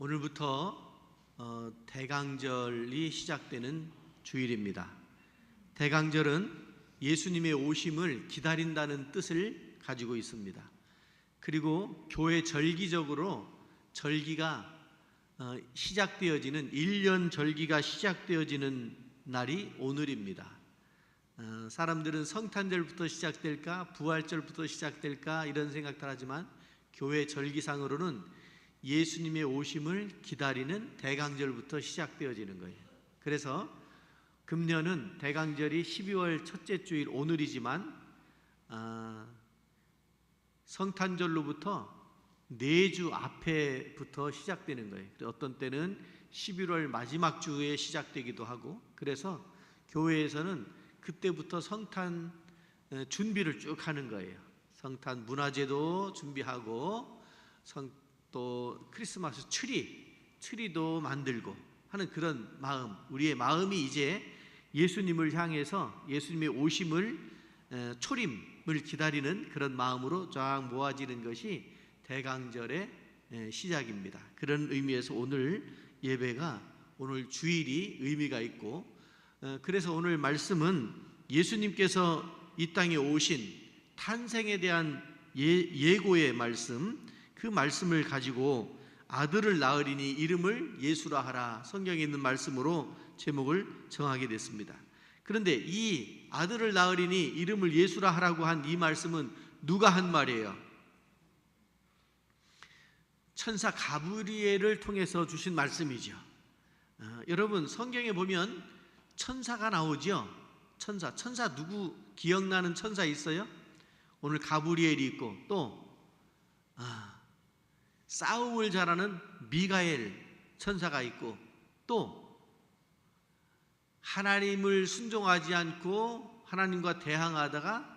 오늘부터 어, 대강절이 시작되는 주일입니다. 대강절은 예수님의 오심을 기다린다는 뜻을 가지고 있습니다. 그리고 교회 절기적으로 절기가 어, 시작되어지는 1년 절기가 시작되어지는 날이 오늘입니다. 어, 사람들은 성탄절부터 시작될까 부활절부터 시작될까 이런 생각들 하지만 교회 절기상으로는 예수님의 오심을 기다리는 대강절부터 시작되어지는 거예요. 그래서 금년은 대강절이 12월 첫째 주일 오늘이지만 아, 성탄절로부터 네 주 앞에부터 시작되는 거예요. 어떤 때는 11월 마지막 주에 시작되기도 하고 그래서 교회에서는 그때부터 성탄 어, 준비를 쭉 하는 거예요. 성탄 문화제도 준비하고 성, 또 크리스마스 트리 트리도 만들고 하는 그런 마음 우리의 마음이 이제 예수님을 향해서 예수님의 오심을 어, 초림을 기다리는 그런 마음으로 쫙 모아지는 것이 대강절의 에, 시작입니다. 그런 의미에서 오늘 예배가 오늘 주일이 의미가 있고 어, 그래서 오늘 말씀은 예수님께서 이 땅에 오신 탄생에 대한 예, 예고의 말씀 그 말씀을 가지고 아들을 낳으리니 이름을 예수라 하라 성경에 있는 말씀으로 제목을 정하게 됐습니다. 그런데 이 아들을 낳으리니 이름을 예수라 하라고 한 이 말씀은 누가 한 말이에요? 천사 가브리엘을 통해서 주신 말씀이죠. 어, 여러분 성경에 보면 천사가 나오죠. 천사, 천사 누구 기억나는 천사 있어요? 오늘 가브리엘이 있고 또 아, 싸움을 잘하는 미가엘 천사가 있고 또 하나님을 순종하지 않고 하나님과 대항하다가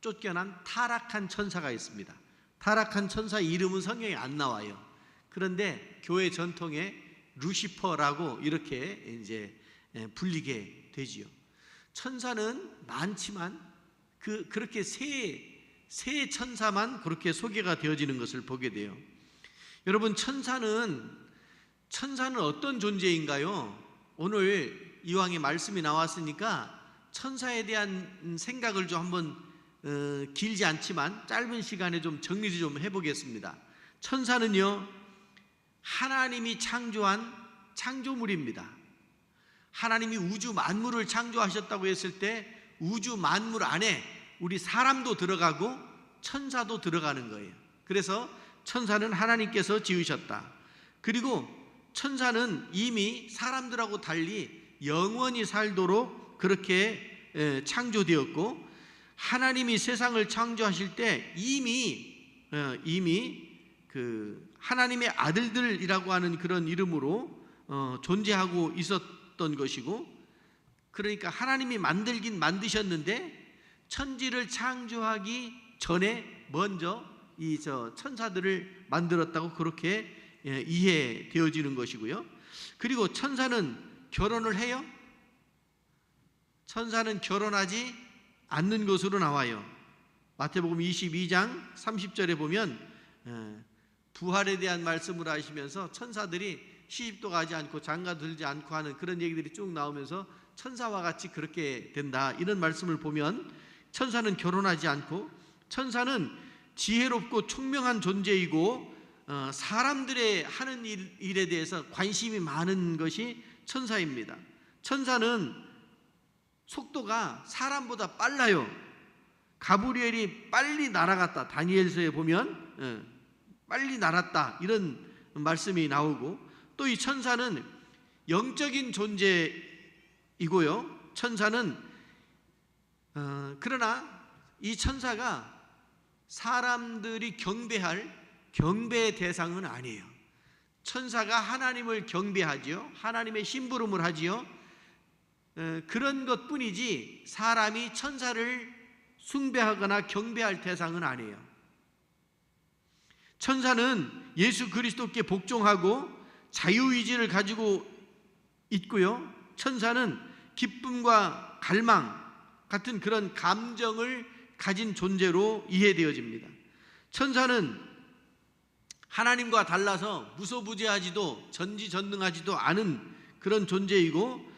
쫓겨난 타락한 천사가 있습니다. 타락한 천사 이름은 성경에 안 나와요. 그런데 교회 전통에 루시퍼라고 이렇게 이제 불리게 되지요. 천사는 많지만 그 그렇게 세 세 천사만 그렇게 소개가 되어지는 것을 보게 돼요. 여러분 천사는 천사는 어떤 존재인가요? 오늘 이왕에 말씀이 나왔으니까 천사에 대한 생각을 좀 한번 어, 길지 않지만 짧은 시간에 좀 정리를 좀 해보겠습니다. 천사는요 하나님이 창조한 창조물입니다. 하나님이 우주 만물을 창조하셨다고 했을 때 우주 만물 안에 우리 사람도 들어가고 천사도 들어가는 거예요. 그래서 천사는 하나님께서 지으셨다. 그리고 천사는 이미 사람들하고 달리 영원히 살도록 그렇게 창조되었고 하나님이 세상을 창조하실 때 이미 어, 이미 그 하나님의 아들들이라고 하는 그런 이름으로 어, 존재하고 있었던 것이고 그러니까 하나님이 만들긴 만드셨는데 천지를 창조하기 전에 먼저 이 저 천사들을 만들었다고 그렇게 예, 이해되어지는 것이고요. 그리고 천사는 결혼을 해요? 천사는 결혼하지 않는 것으로 나와요. 마태복음 22장 30절에 보면 예, 부활에 대한 말씀을 하시면서 천사들이 시집도 가지 않고 장가 들지 않고 하는 그런 얘기들이 쭉 나오면서 천사와 같이 그렇게 된다 이런 말씀을 보면 천사는 결혼하지 않고 천사는 지혜롭고 총명한 존재이고 어, 사람들의 하는 일, 에 대해서 관심이 많은 것이 천사입니다. 천사는 속도가 사람보다 빨라요. 가브리엘이 빨리 날아갔다. 다니엘서에 보면 어, 빨리 날았다 이런 말씀이 나오고 또 이 천사는 영적인 존재이고요. 천사는 어, 그러나 이 천사가 사람들이 경배할 경배의 대상은 아니에요. 천사가 하나님을 경배하지요. 하나님의 심부름을 하지요. 그런 것뿐이지 사람이 천사를 숭배하거나 경배할 대상은 아니에요. 천사는 예수 그리스도께 복종하고 자유의지를 가지고 있고요. 천사는 기쁨과 갈망 같은 그런 감정을 가진 존재로 이해되어집니다. 천사는 하나님과 달라서 무소부재하지도 전지전능하지도 않은 그런 존재이고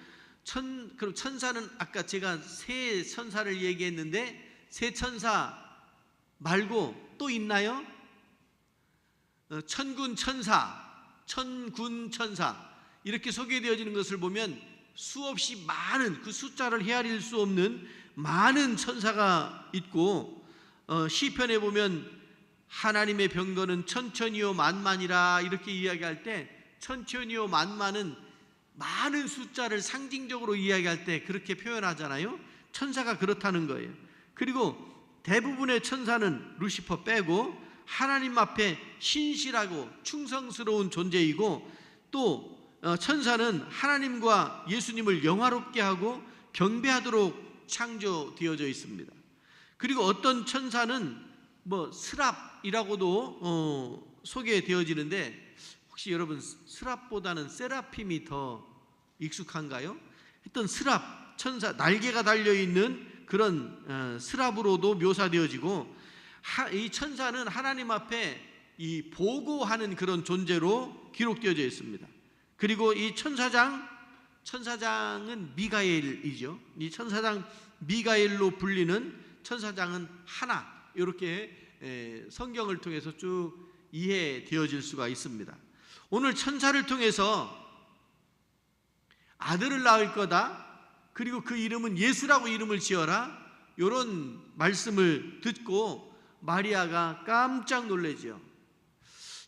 천 그럼 천사는 아까 제가 세 천사를 얘기했는데 세 천사 말고 또 있나요? 어, 천군 천사, 천군 천사 이렇게 소개되어지는 것을 보면 수없이 많은 그 숫자를 헤아릴 수 없는 많은 천사가 있고 어, 시편에 보면 하나님의 병거는 천천히요 만만이라 이렇게 이야기할 때 천천히요 만만은 많은 숫자를 상징적으로 이야기할 때 그렇게 표현하잖아요. 천사가 그렇다는 거예요. 그리고 대부분의 천사는 루시퍼 빼고 하나님 앞에 신실하고 충성스러운 존재이고 또 어, 천사는 하나님과 예수님을 영화롭게 하고 경배하도록 창조되어져 있습니다. 그리고 어떤 천사는 뭐 스랍이라고도 어, 소개되어지는데 혹시 여러분 스랍보다는 세라핌이 더 익숙한가요? 했던 스랍 천사 날개가 달려 있는 그런 어, 스랍으로도 묘사되어지고 하, 이 천사는 하나님 앞에 이 보고하는 그런 존재로 기록되어져 있습니다. 그리고 이 천사장 천사장은 미가엘이죠. 이 천사장 미가엘로 불리는 천사장은 하나 이렇게 에, 성경을 통해서 쭉 이해되어질 수가 있습니다. 오늘 천사를 통해서 아들을 낳을 거다. 그리고 그 이름은 예수라고 이름을 지어라. 이런 말씀을 듣고 마리아가 깜짝 놀래죠.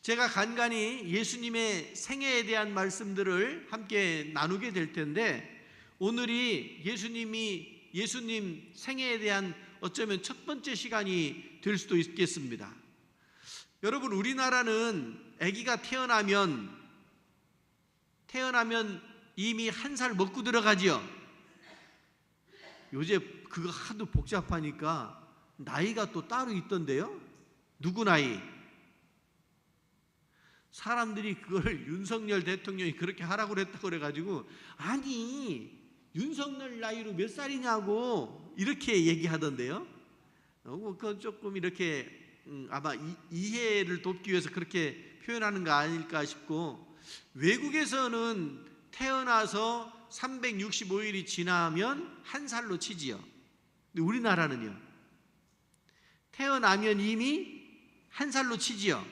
제가 간간히 예수님의 생애에 대한 말씀들을 함께 나누게 될 텐데 오늘이 예수님이 예수님 생애에 대한 어쩌면 첫 번째 시간이 될 수도 있겠습니다. 여러분 우리나라는 아기가 태어나면 태어나면 이미 한 살 먹고 들어가지요. 요새 그거 하도 복잡하니까 나이가 또 따로 있던데요. 누구 나이? 사람들이 그걸 윤석열 대통령이 그렇게 하라고 그랬다고 그래가지고 아니 윤석열 나이로 몇 살이냐고 이렇게 얘기하던데요. 어, 그건 조금 이렇게 음, 아마 이, 이해를 돕기 위해서 그렇게 표현하는 거 아닐까 싶고 외국에서는 태어나서 365일이 지나면 한 살로 치지요. 근데 우리나라는요. 태어나면 이미 한 살로 치지요.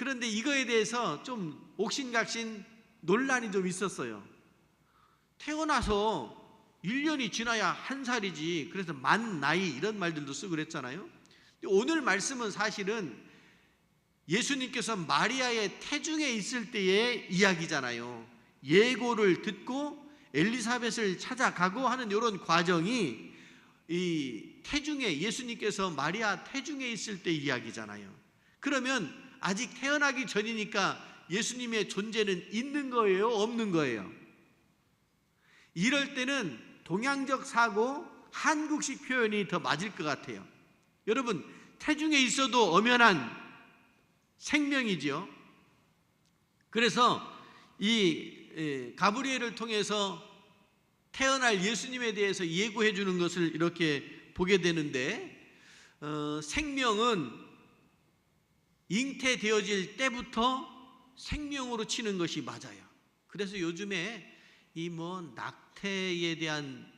그런데 이거에 대해서 좀 옥신각신 논란이 좀 있었어요. 태어나서 1년이 지나야 한 살이지. 그래서 만 나이 이런 말들도 쓰고 그랬잖아요. 오늘 말씀은 사실은 예수님께서 마리아의 태중에 있을 때의 이야기잖아요. 예고를 듣고 엘리사벳을 찾아가고 하는 이런 과정이 이 태중에 예수님께서 마리아 태중에 있을 때 이야기잖아요. 그러면 아직 태어나기 전이니까 예수님의 존재는 있는 거예요, 없는 거예요? 이럴 때는 동양적 사고, 한국식 표현이 더 맞을 것 같아요. 여러분, 태중에 있어도 엄연한 생명이죠. 그래서 이 가브리엘을 통해서 태어날 예수님에 대해서 예고해 주는 것을 이렇게 보게 되는데 어, 생명은 잉태되어질 때부터 생명으로 치는 것이 맞아요. 그래서 요즘에 이 뭐 낙태에 대한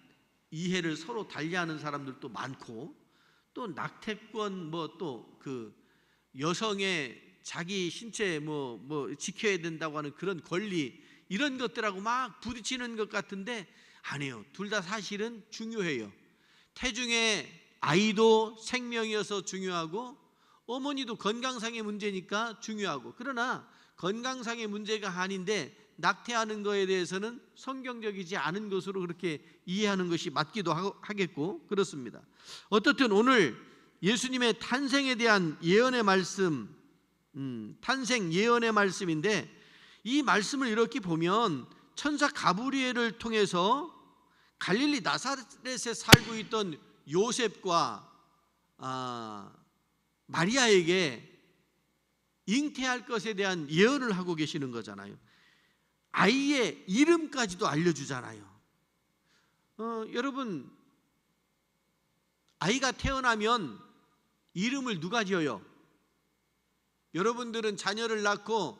이해를 서로 달리하는 사람들도 많고 또 낙태권 뭐 또 그 여성의 자기 신체 뭐, 뭐 지켜야 된다고 하는 그런 권리 이런 것들하고 막 부딪히는 것 같은데 아니에요. 둘 다 사실은 중요해요. 태중의 아이도 생명이어서 중요하고 어머니도 건강상의 문제니까 중요하고 그러나 건강상의 문제가 아닌데 낙태하는 거에 대해서는 성경적이지 않은 것으로 그렇게 이해하는 것이 맞기도 하겠고 그렇습니다. 어떻든 오늘 예수님의 탄생에 대한 예언의 말씀, 음, 탄생 예언의 말씀인데 이 말씀을 이렇게 보면 천사 가브리엘을 통해서 갈릴리 나사렛에 살고 있던 요셉과 아, 마리아에게 잉태할 것에 대한 예언을 하고 계시는 거잖아요. 아이의 이름까지도 알려주잖아요. 어, 여러분, 아이가 태어나면 이름을 누가 지어요? 여러분들은 자녀를 낳고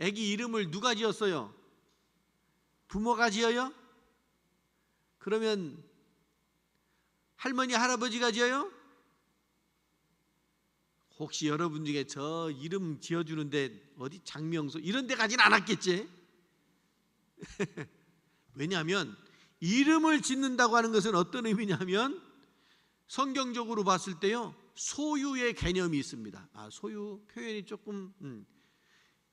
아기 이름을 누가 지었어요? 부모가 지어요? 그러면 할머니 할아버지가 지어요? 혹시 여러분 중에 저 이름 지어주는데 어디 장명소 이런 데 가진 않았겠지? 왜냐하면 이름을 짓는다고 하는 것은 어떤 의미냐면 성경적으로 봤을 때요 소유의 개념이 있습니다. 아 소유 표현이 조금 음.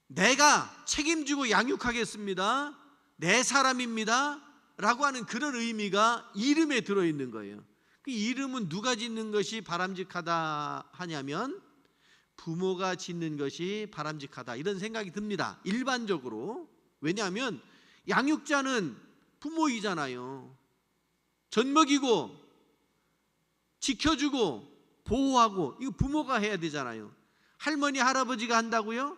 내가 책임지고 양육하겠습니다. 내 사람입니다. 라고 하는 그런 의미가 이름에 들어 있는 거예요. 그 이름은 누가 짓는 것이 바람직하다 하냐면 부모가 짓는 것이 바람직하다 이런 생각이 듭니다. 일반적으로 왜냐하면 양육자는 부모이잖아요. 젖먹이고 지켜주고 보호하고 이거 부모가 해야 되잖아요. 할머니 할아버지가 한다고요?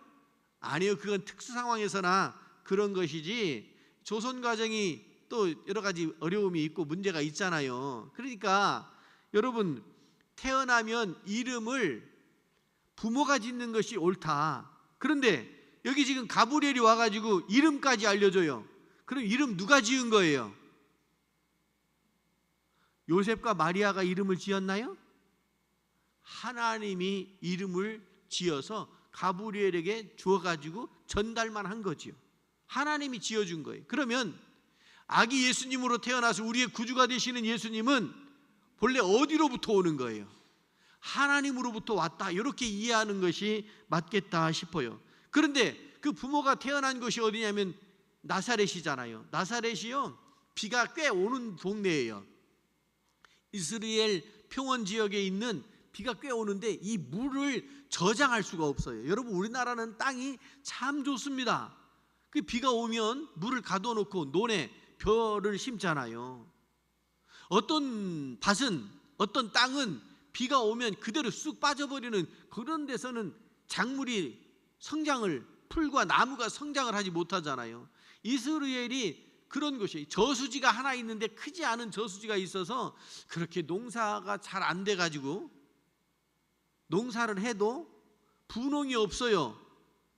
아니요. 그건 특수 상황에서나 그런 것이지 조선 과정이 또 여러 가지 어려움이 있고 문제가 있잖아요. 그러니까 여러분 태어나면 이름을 부모가 짓는 것이 옳다. 그런데 여기 지금 가브리엘이 와가지고 이름까지 알려줘요. 그럼 이름 누가 지은 거예요? 요셉과 마리아가 이름을 지었나요? 하나님이 이름을 지어서 가브리엘에게 주어가지고 전달만 한 거지요. 하나님이 지어준 거예요. 그러면 아기 예수님으로 태어나서 우리의 구주가 되시는 예수님은 본래 어디로부터 오는 거예요? 하나님으로부터 왔다. 이렇게 이해하는 것이 맞겠다 싶어요. 그런데 그 부모가 태어난 곳이 어디냐면 나사렛이잖아요. 나사렛이요. 비가 꽤 오는 동네예요. 이스라엘 평원 지역에 있는 비가 꽤 오는데 이 물을 저장할 수가 없어요. 여러분 우리나라는 땅이 참 좋습니다. 그 비가 오면 물을 가둬놓고 논에 벼를 심잖아요. 어떤 밭은 어떤 땅은 비가 오면 그대로 쑥 빠져버리는 그런 데서는 작물이 성장을 풀과 나무가 성장을 하지 못하잖아요. 이스라엘이 그런 곳이 저수지가 하나 있는데 크지 않은 저수지가 있어서 그렇게 농사가 잘 안 돼 가지고 농사를 해도 분홍이 없어요.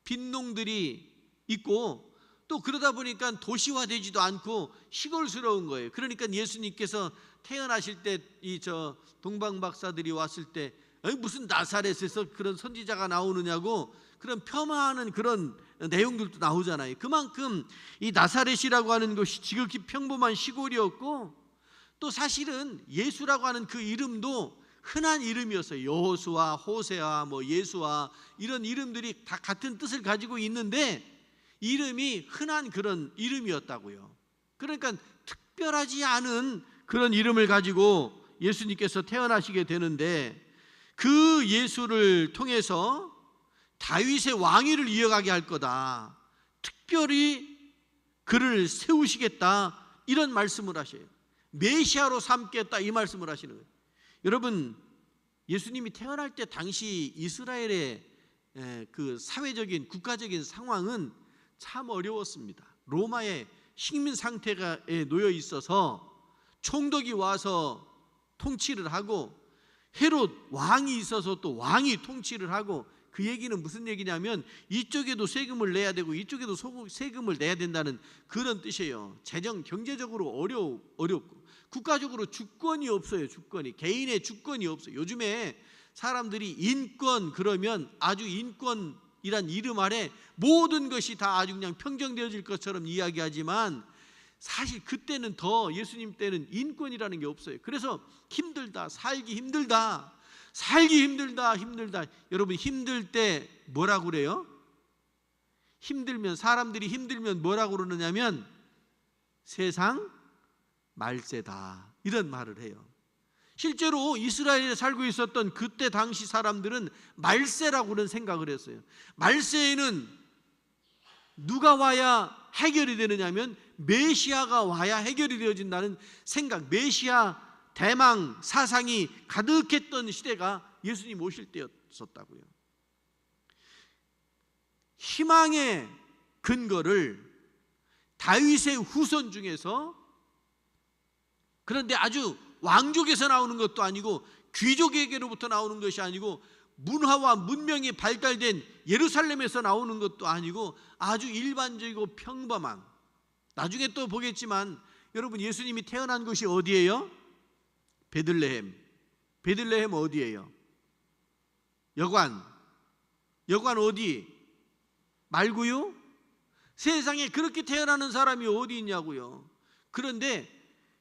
빈농들이 있고 또 그러다 보니까 도시화되지도 않고 시골스러운 거예요. 그러니까 예수님께서 태어나실 때 이 저 동방 박사들이 왔을 때 무슨 나사렛에서 그런 선지자가 나오느냐고 그런 폄하하는 그런 내용들도 나오잖아요. 그만큼 이 나사렛이라고 하는 것이 지극히 평범한 시골이었고 또 사실은 예수라고 하는 그 이름도 흔한 이름이었어요. 여호수아, 호세아, 뭐 예수아 이런 이름들이 다 같은 뜻을 가지고 있는데 이름이 흔한 그런 이름이었다고요. 그러니까 특별하지 않은 그런 이름을 가지고 예수님께서 태어나시게 되는데 그 예수를 통해서 다윗의 왕위를 이어가게 할 거다. 특별히 그를 세우시겠다. 이런 말씀을 하셔요. 메시아로 삼겠다 이 말씀을 하시는 거예요. 여러분 예수님이 태어날 때 당시 이스라엘의 그 사회적인 국가적인 상황은 참 어려웠습니다. 로마의 식민 상태에 놓여 있어서 총독이 와서 통치를 하고 헤롯 왕이 있어서 또 왕이 통치를 하고 그 얘기는 무슨 얘기냐면 이쪽에도 세금을 내야 되고 이쪽에도 세금을 내야 된다는 그런 뜻이에요. 재정 경제적으로 어려 어렵고 국가적으로 주권이 없어요. 주권이 개인의 주권이 없어요. 요즘에 사람들이 인권 그러면 아주 인권이란 이름 아래 모든 것이 다 아주 그냥 평정되어질 것처럼 이야기하지만 사실 그때는 더 예수님 때는 인권이라는 게 없어요. 그래서 힘들다, 살기 힘들다, 살기 힘들다, 힘들다. 여러분 힘들 때 뭐라고 그래요? 힘들면 사람들이 힘들면 뭐라고 그러느냐면 세상 말세다 이런 말을 해요. 실제로 이스라엘에 살고 있었던 그때 당시 사람들은 말세라고는 생각을 했어요. 말세에는 누가 와야 해결이 되느냐면 메시아가 와야 해결이 되어진다는 생각, 메시아 대망 사상이 가득했던 시대가 예수님 오실 때였었다고요. 희망의 근거를 다윗의 후손 중에서 그런데 아주 왕족에서 나오는 것도 아니고 귀족에게로부터 나오는 것이 아니고 문화와 문명이 발달된 예루살렘에서 나오는 것도 아니고 아주 일반적이고 평범한 나중에 또 보겠지만 여러분 예수님이 태어난 곳이 어디예요? 베들레헴. 베들레헴 어디예요? 여관. 여관 어디? 말고요? 세상에 그렇게 태어나는 사람이 어디 있냐고요. 그런데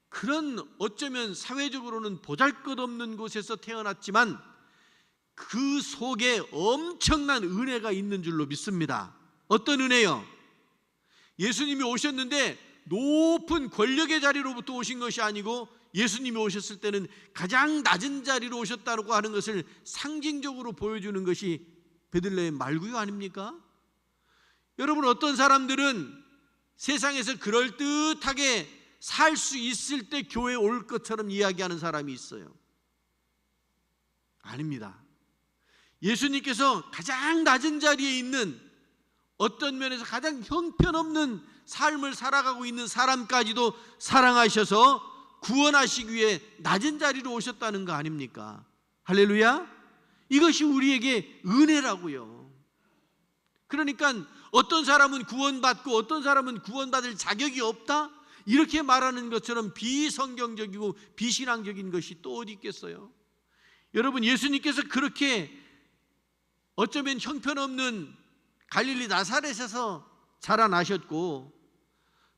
그런 어쩌면 사회적으로는 보잘것없는 곳에서 태어났지만 그 속에 엄청난 은혜가 있는 줄로 믿습니다. 어떤 은혜요? 예수님이 오셨는데 높은 권력의 자리로부터 오신 것이 아니고 예수님이 오셨을 때는 가장 낮은 자리로 오셨다고 하는 것을 상징적으로 보여주는 것이 베들레헴 말구유 아닙니까? 여러분 어떤 사람들은 세상에서 그럴듯하게 살 수 있을 때 교회 올 것처럼 이야기하는 사람이 있어요. 아닙니다. 예수님께서 가장 낮은 자리에 있는 어떤 면에서 가장 형편없는 삶을 살아가고 있는 사람까지도 사랑하셔서 구원하시기 위해 낮은 자리로 오셨다는 거 아닙니까? 할렐루야? 이것이 우리에게 은혜라고요. 그러니까 어떤 사람은 구원받고 어떤 사람은 구원받을 자격이 없다? 이렇게 말하는 것처럼 비성경적이고 비신앙적인 것이 또 어디 있겠어요? 여러분 예수님께서 그렇게 어쩌면 형편없는 갈릴리 나사렛에서 자라나셨고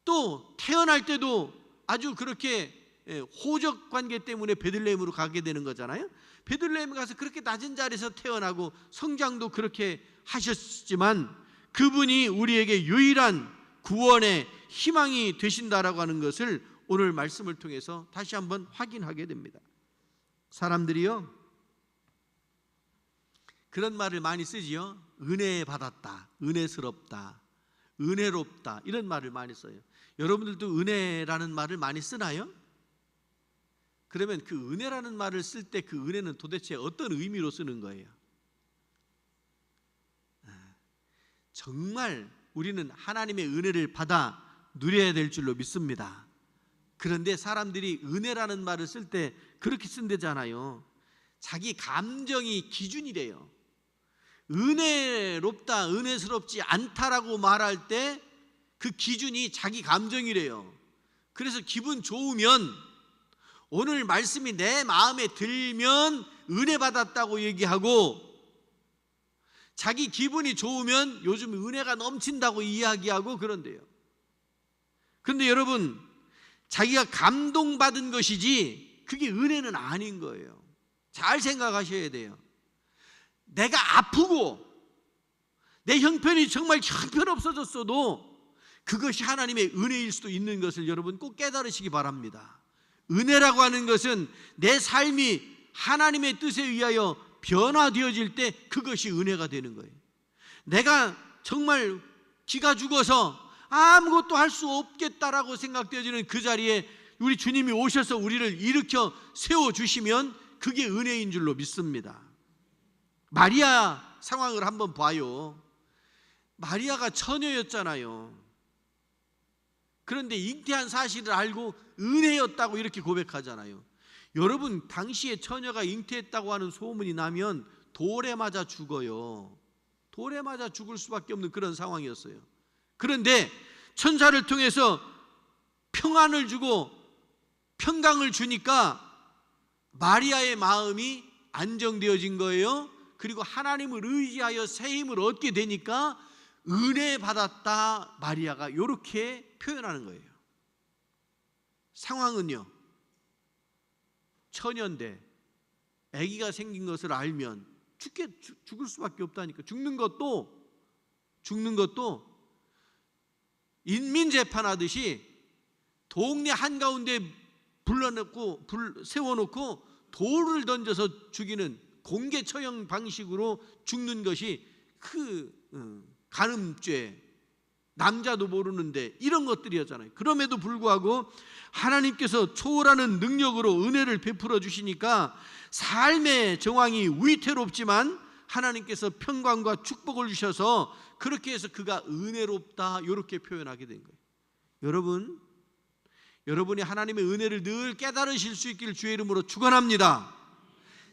또 태어날 때도 아주 그렇게 예, 호적 관계 때문에 베들레헴으로 가게 되는 거잖아요. 베들레헴 가서 그렇게 낮은 자리에서 태어나고 성장도 그렇게 하셨지만 그분이 우리에게 유일한 구원의 희망이 되신다라고 하는 것을 오늘 말씀을 통해서 다시 한번 확인하게 됩니다. 사람들이요 그런 말을 많이 쓰지요. 은혜 받았다, 은혜스럽다, 은혜롭다 이런 말을 많이 써요. 여러분들도 은혜라는 말을 많이 쓰나요? 그러면 그 은혜라는 말을 쓸 때 그 은혜는 도대체 어떤 의미로 쓰는 거예요? 아, 정말 우리는 하나님의 은혜를 받아 누려야 될 줄로 믿습니다. 그런데 사람들이 은혜라는 말을 쓸 때 그렇게 쓴대잖아요. 자기 감정이 기준이래요. 은혜롭다, 은혜스럽지 않다라고 말할 때 그 기준이 자기 감정이래요. 그래서 기분 좋으면 오늘 말씀이 내 마음에 들면 은혜 받았다고 얘기하고 자기 기분이 좋으면 요즘 은혜가 넘친다고 이야기하고 그런데요. 그런데 여러분, 자기가 감동받은 것이지 그게 은혜는 아닌 거예요. 잘 생각하셔야 돼요. 내가 아프고 내 형편이 정말 형편없어졌어도 그것이 하나님의 은혜일 수도 있는 것을 여러분 꼭 깨달으시기 바랍니다. 은혜라고 하는 것은 내 삶이 하나님의 뜻에 의하여 변화되어질 때 그것이 은혜가 되는 거예요. 내가 정말 기가 죽어서 아무것도 할 수 없겠다라고 생각되어지는 그 자리에 우리 주님이 오셔서 우리를 일으켜 세워 주시면 그게 은혜인 줄로 믿습니다. 마리아 상황을 한번 봐요. 마리아가 처녀였잖아요. 그런데 잉태한 사실을 알고 은혜였다고 이렇게 고백하잖아요. 여러분 당시에 처녀가 잉태했다고 하는 소문이 나면 돌에 맞아 죽어요. 돌에 맞아 죽을 수밖에 없는 그런 상황이었어요. 그런데 천사를 통해서 평안을 주고 평강을 주니까 마리아의 마음이 안정되어진 거예요. 그리고 하나님을 의지하여 새 힘을 얻게 되니까 은혜 받았다 마리아가 이렇게 표현하는 거예요. 상황은요. 처녀인데 아기가 생긴 것을 알면 죽게 죽을 수밖에 없다니까. 죽는 것도 죽는 것도 인민 재판하듯이 동네 한가운데 불러놓고 불 세워놓고 돌을 던져서 죽이는 공개 처형 방식으로 죽는 것이 그 어, 간음죄 남자도 모르는데 이런 것들이었잖아요. 그럼에도 불구하고 하나님께서 초월하는 능력으로 은혜를 베풀어 주시니까 삶의 정황이 위태롭지만 하나님께서 평강과 축복을 주셔서 그렇게 해서 그가 은혜롭다 이렇게 표현하게 된 거예요. 여러분, 여러분이 하나님의 은혜를 늘 깨달으실 수 있기를 주의 이름으로 축원합니다.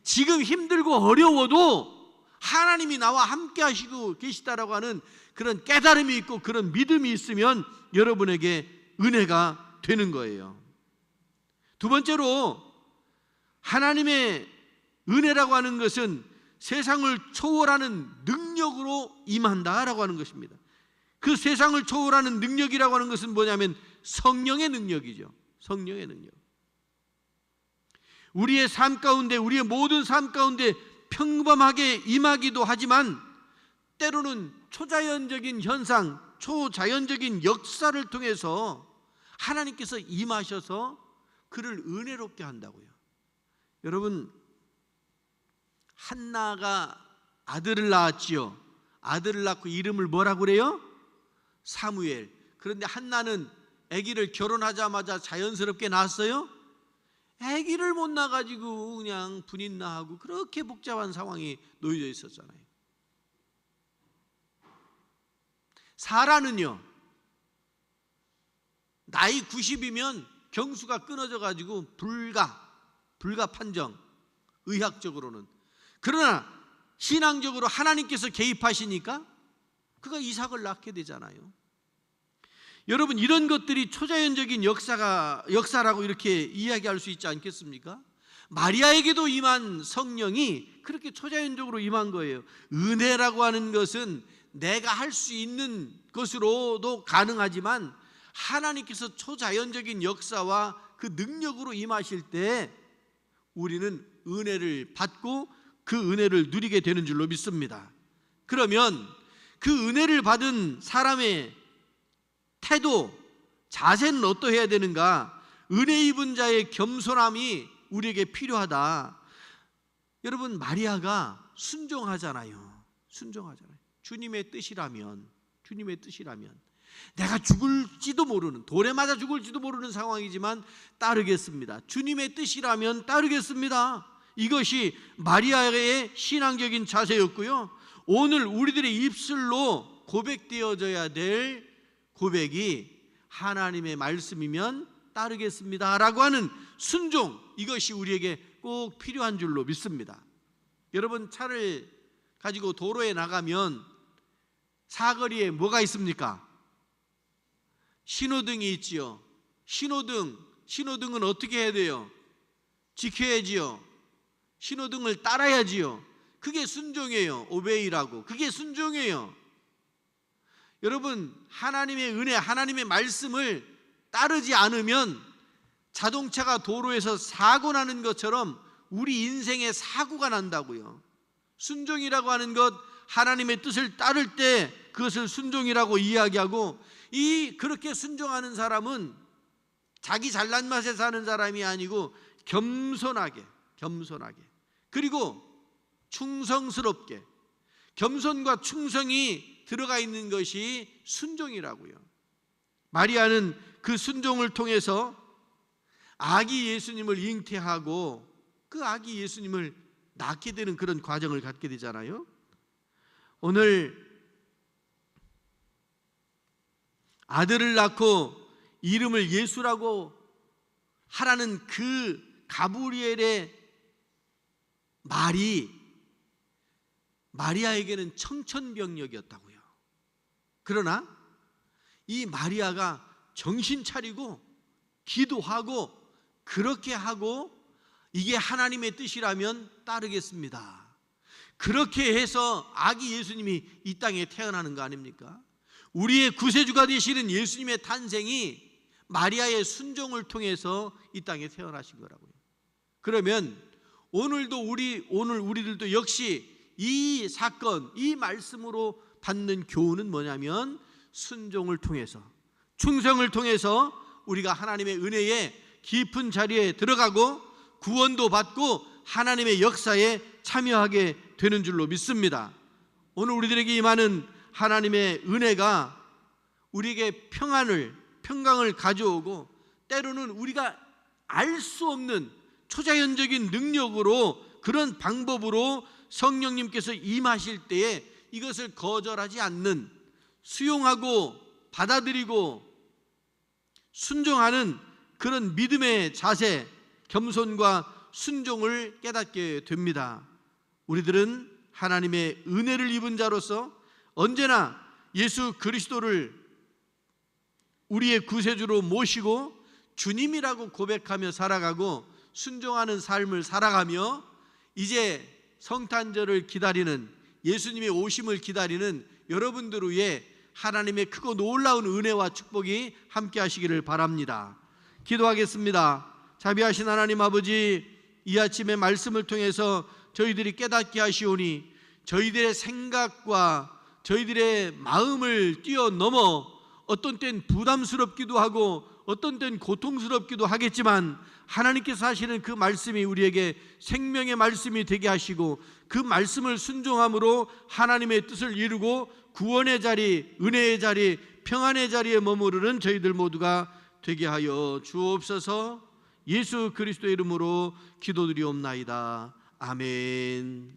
지금 힘들고 어려워도 하나님이 나와 함께 하시고 계시다라고 하는 그런 깨달음이 있고 그런 믿음이 있으면 여러분에게 은혜가 되는 거예요. 두 번째로 하나님의 은혜라고 하는 것은 세상을 초월하는 능력으로 임한다라고 하는 것입니다. 그 세상을 초월하는 능력이라고 하는 것은 뭐냐면 성령의 능력이죠. 성령의 능력. 우리의 삶 가운데 우리의 모든 삶 가운데 평범하게 임하기도 하지만 때로는 초자연적인 현상, 초자연적인 역사를 통해서 하나님께서 임하셔서 그를 은혜롭게 한다고요. 여러분 한나가 아들을 낳았지요. 아들을 낳고 이름을 뭐라고 그래요? 사무엘. 그런데 한나는 아기를 결혼하자마자 자연스럽게 낳았어요? 아기를 못 낳아가지고 그냥 분인 나 하고 그렇게 복잡한 상황이 놓여져 있었잖아요. 사라는요. 나이 90이면 경수가 끊어져 가지고 불가 불가 판정 의학적으로는 그러나 신앙적으로 하나님께서 개입하시니까 그가 이삭을 낳게 되잖아요. 여러분 이런 것들이 초자연적인 역사가 역사라고 이렇게 이야기할 수 있지 않겠습니까? 마리아에게도 임한 성령이 그렇게 초자연적으로 임한 거예요. 은혜라고 하는 것은 내가 할 수 있는 것으로도 가능하지만 하나님께서 초자연적인 역사와 그 능력으로 임하실 때 우리는 은혜를 받고 그 은혜를 누리게 되는 줄로 믿습니다. 그러면 그 은혜를 받은 사람의 태도, 자세는 어떠해야 되는가? 은혜 입은 자의 겸손함이 우리에게 필요하다. 여러분 마리아가 순종하잖아요. 순종하잖아요. 주님의 뜻이라면 주님의 뜻이라면 내가 죽을지도 모르는 돌에 맞아 죽을지도 모르는 상황이지만 따르겠습니다. 주님의 뜻이라면 따르겠습니다. 이것이 마리아의 신앙적인 자세였고요. 오늘 우리들의 입술로 고백되어져야 될 고백이 하나님의 말씀이면 따르겠습니다라고 하는 순종 이것이 우리에게 꼭 필요한 줄로 믿습니다. 여러분 차를 가지고 도로에 나가면 사거리에 뭐가 있습니까? 신호등이 있지요. 신호등, 신호등은 어떻게 해야 돼요? 지켜야지요. 신호등을 따라야지요. 그게 순종이에요. 오베이라고. 그게 순종이에요. 여러분, 하나님의 은혜, 하나님의 말씀을 따르지 않으면 자동차가 도로에서 사고 나는 것처럼 우리 인생에 사고가 난다고요. 순종이라고 하는 것, 하나님의 뜻을 따를 때 그것을 순종이라고 이야기하고 이 그렇게 순종하는 사람은 자기 잘난 맛에 사는 사람이 아니고 겸손하게, 겸손하게. 그리고 충성스럽게. 겸손과 충성이 들어가 있는 것이 순종이라고요. 마리아는 그 순종을 통해서 아기 예수님을 잉태하고 그 아기 예수님을 낳게 되는 그런 과정을 갖게 되잖아요. 오늘 아들을 낳고 이름을 예수라고 하라는 그 가브리엘의 말이 마리아에게는 청천벽력이었다고요. 그러나 이 마리아가 정신 차리고 기도하고 그렇게 하고 이게 하나님의 뜻이라면 따르겠습니다. 그렇게 해서 아기 예수님이 이 땅에 태어나는 거 아닙니까? 우리의 구세주가 되시는 예수님의 탄생이 마리아의 순종을 통해서 이 땅에 태어나신 거라고요. 그러면 오늘도 우리 오늘 우리들도 역시 이 사건, 이 말씀으로 받는 교훈은 뭐냐면 순종을 통해서 충성을 통해서 우리가 하나님의 은혜에 깊은 자리에 들어가고 구원도 받고 하나님의 역사에 참여하게 되는 줄로 믿습니다. 오늘 우리들에게 임하는 하나님의 은혜가 우리에게 평안을 평강을 가져오고 때로는 우리가 알 수 없는 초자연적인 능력으로 그런 방법으로 성령님께서 임하실 때에 이것을 거절하지 않는 수용하고 받아들이고 순종하는 그런 믿음의 자세, 겸손과 순종을 깨닫게 됩니다. 우리들은 하나님의 은혜를 입은 자로서 언제나 예수 그리스도를 우리의 구세주로 모시고 주님이라고 고백하며 살아가고 순종하는 삶을 살아가며 이제 성탄절을 기다리는 예수님의 오심을 기다리는 여러분들 위해 하나님의 크고 놀라운 은혜와 축복이 함께 하시기를 바랍니다. 기도하겠습니다. 자비하신 하나님 아버지 이 아침의 말씀을 통해서 저희들이 깨닫게 하시오니 저희들의 생각과 저희들의 마음을 뛰어넘어 어떤 땐 부담스럽기도 하고 어떤 땐 고통스럽기도 하겠지만 하나님께서 하시는 그 말씀이 우리에게 생명의 말씀이 되게 하시고 그 말씀을 순종함으로 하나님의 뜻을 이루고 구원의 자리, 은혜의 자리, 평안의 자리에 머무르는 저희들 모두가 되게 하여 주옵소서 예수 그리스도의 이름으로 기도드리옵나이다. 아멘.